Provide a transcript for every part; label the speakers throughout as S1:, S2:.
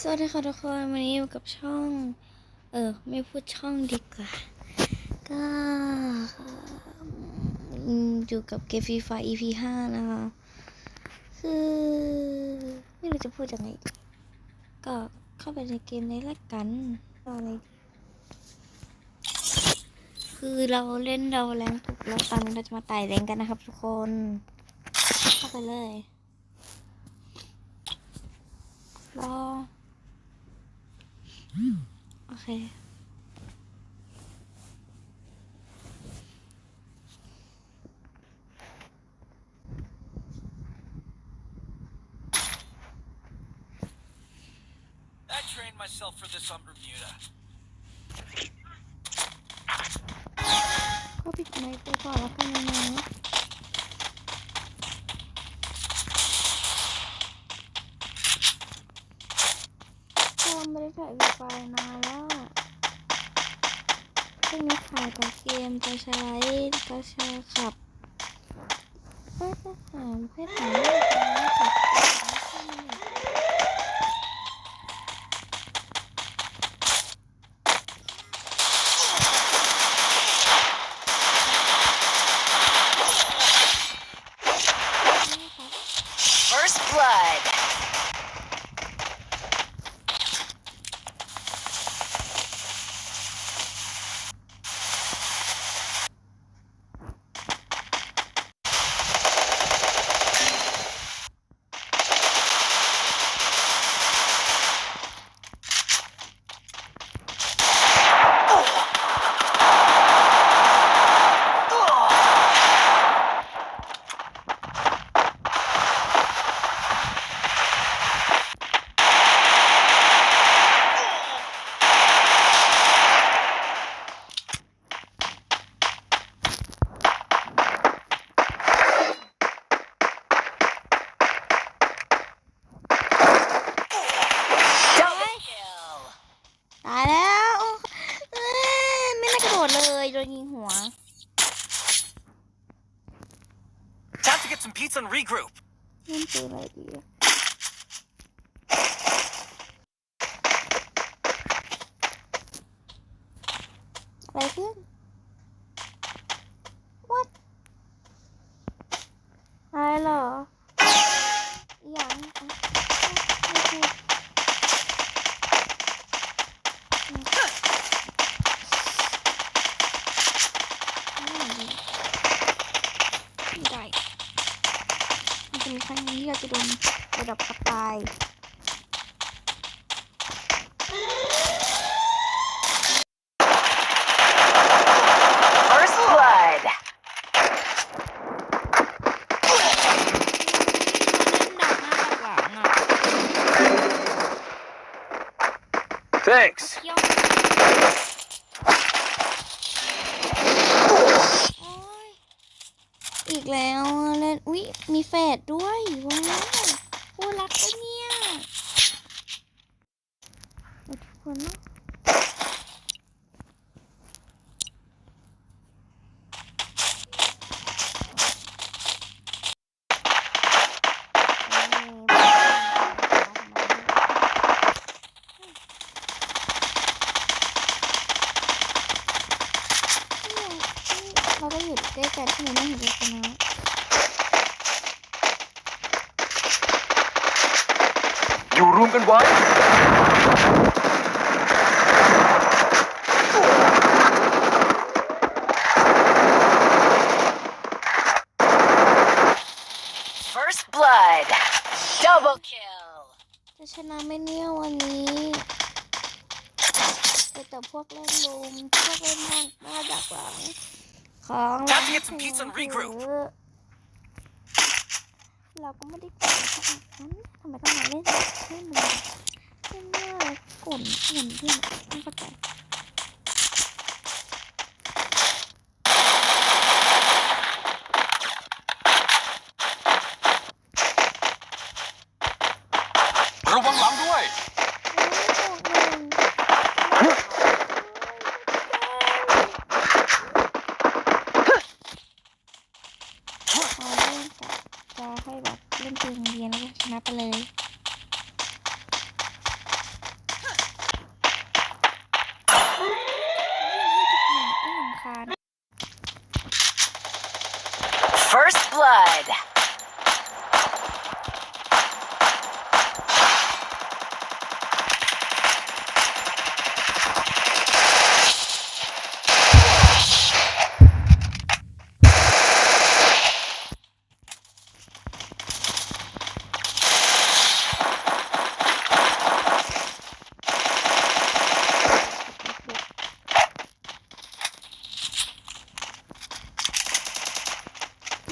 S1: สวัสดีค่ะทุกคนวันนี้อยู่กับช่อง เออ ไม่พูดช่องดีกว่า ก็อยู่กับเกมฟรีไฟ EP ห้านะคะ คือ ไม่รู้จะพูดยังไง ก็เข้าไปในเกมนี้ละกันอะไร คือเราเล่นเราแรงปุ๊บแล้วตอนนี้เราจะมาไต่แรงกันนะครับ ทุกคน เข้าไปเลยรอ โอเค
S2: I trained myself for this on Bermuda.
S1: ก็ปิดไมค์ไปก่อนแล้วกันนะเพราะว่าไม่ได้ถ่ายวี ไฟมาแล้วอะช่วงนี้ถ่ายกับเกมจะใช้กระชาขับก็จะถามเพื่อนถามว่าจะไม่ขับ
S3: First blood. Double kill.
S1: ตายแล้วเอ้ยไม่น่ากระโดดเลยโดนยิงหัว
S2: Time to get some pizza and regroup.
S1: เล่นปืน ครั้งนี้ที่เราจะโดนระดับขับตาย
S3: First blood.
S1: เล่นดักหน้าดักหลังอะ
S2: Thanks.
S1: เที่ยวโอ๊ยอีกแล้วอะเล่นอุ๊ย มีแฟดด้วยว้าวคู่รักปะเนี่ย เอาทุกคนเนาะเราก็อยู่ใกล้กันที่มันไม่เห็นเลยนะ
S2: อยู่รวมกันไว้
S3: First blood. Double kill.
S1: จะชนะไหมเนี่ยวันนี้เจอแต่พวกเล่นลุมพวกเล่นห้องหน้าดักหลังของ
S2: Time to get some pizza and regroup
S1: เราก็ไม่ได้กดขนาดนั้นทำไมต้องมาเล่นให้มันเล่นเมื่อกดเงินด้วยนะไม่เข้าใจ จะให้แบบเล่นเกมเรียนแล้วชนะไปเลยคาน
S3: First Blood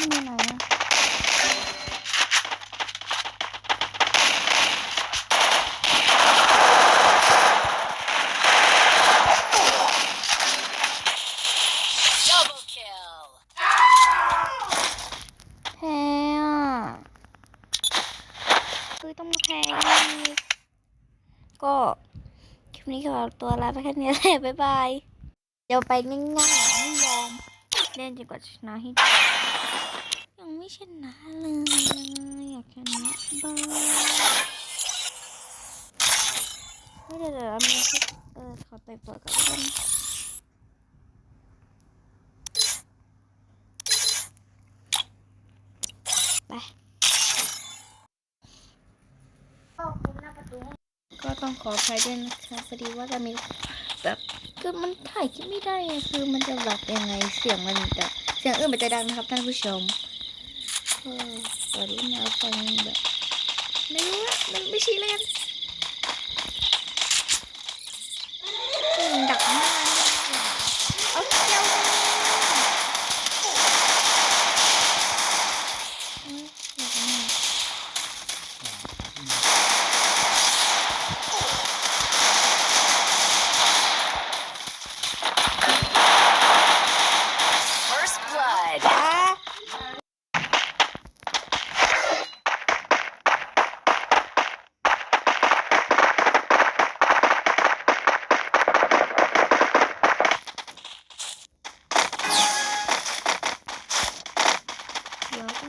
S1: ไม่มีอะไรแพ้อะคือต้องแพ้ก็คลิปนี้ขอตัวลาไปแค่นี้แหละบ๊ายบาย เดี๋ยวไปง่ายๆไม่ยอมเล่นจนกว่าชนะให้ได้ ชนะเลยอยากชนะบ้างไม่ได้เดี๋ยวมีเออขอไปเปิดกับเพื่อนไปก็ต้องขออภัยด้วยนะคะพอดีว่าจะมีแบบคือมันถ่ายคลิปไม่ได้คือมันจะแบบยังไงเสียงมันจะเสียงอื่นมันจะดังนะครับท่านผู้ชม ตอนนี้มาฟังแบบไม่รู้อะมันไม่ชี้เล่นดักมาก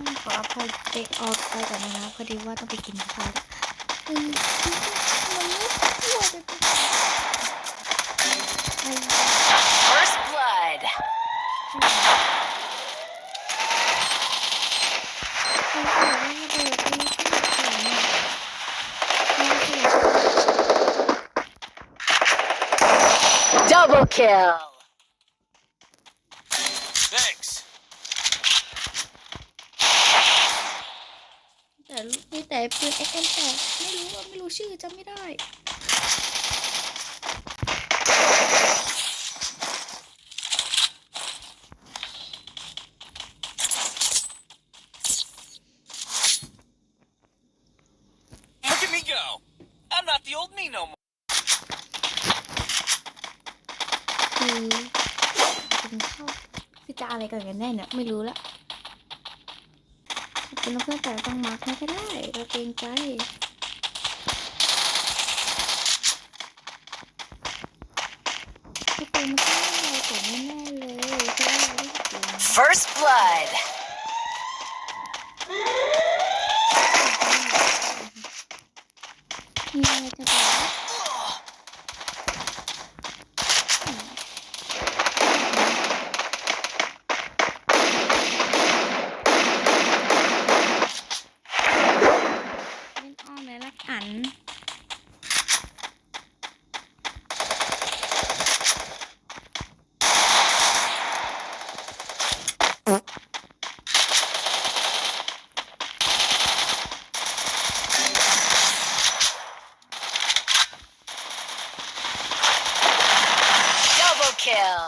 S1: เดี๋ยวต้องขออภัยไปออกไปก่อนนะคะพอดีว่าต้องไปกินข้าวมันไม่ควรจะไปไป
S3: First blood.
S1: ไปขอให้เด็กที่ที่ไหนเนี่ย
S3: Double kill.
S2: Thanks.
S1: แต่มีแต่ ปืน XM8 ไม่รู้ว่าไม่รู้ชื่อจำไม่ได้
S2: Look at me go. I'm not the old me no more.
S1: คือกินข้าวคือจะอะไรกันกันแน่เนี่ยไม่รู้ละ เป็นเพื่อนแต่ต้องมาร์คให้ก็ได้เราเกรงใจพี่ตูนมันก็ไม่เราแต่แน่ๆเลยเพราะว่าเราไม่เก่ง
S3: First blood.
S1: มีอะไรจะบอก เล่นอ้อมเลยละกัน
S3: Double kill.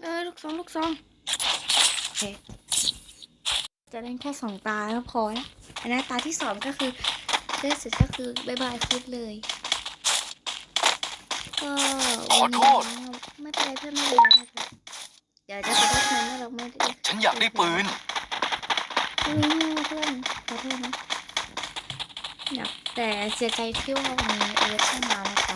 S1: เออลูกซองลูกซองโอ เค จะเล่นแค่สองตาก็พอนะอันนั้นตาที่สองก็คือเล่นเสร็จก็คือบายบายคลิปเลย ก็วันนี้
S2: ขอโทษ
S1: ไม่เป็นไรเพื่อนไม่เป็นไรไม่เป็นไรเดี๋ยวจะขอโทษนะว่าเราไม่ได้
S2: ฉันอยากได้ปืน
S1: อุ้ยเพื่อนขอโทษนะอยากแต่เสียใจที่ว่าวันนี้เอิร์ธเข้ามานะครั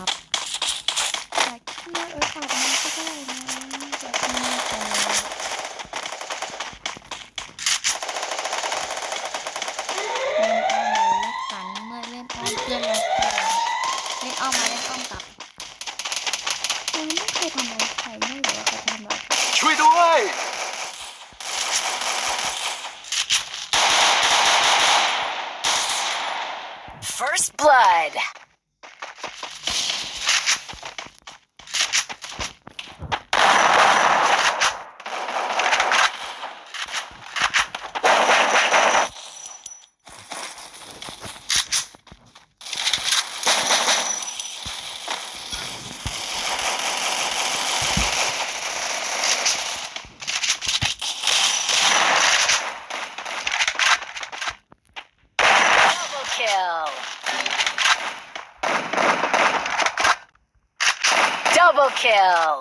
S1: kill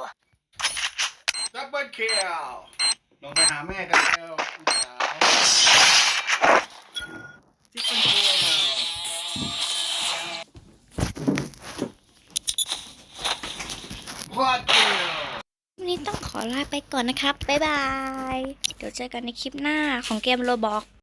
S1: ดับเบิลคิวลงไปหาแม่กันเร็วที่คุณครู
S2: วัด
S4: คิววันนี้ต้องขอ
S1: ลาไปก่อนนะครับ บ๊ายบาย เดี๋ยวเจอกันในคลิปหน้าของเกมโรบอก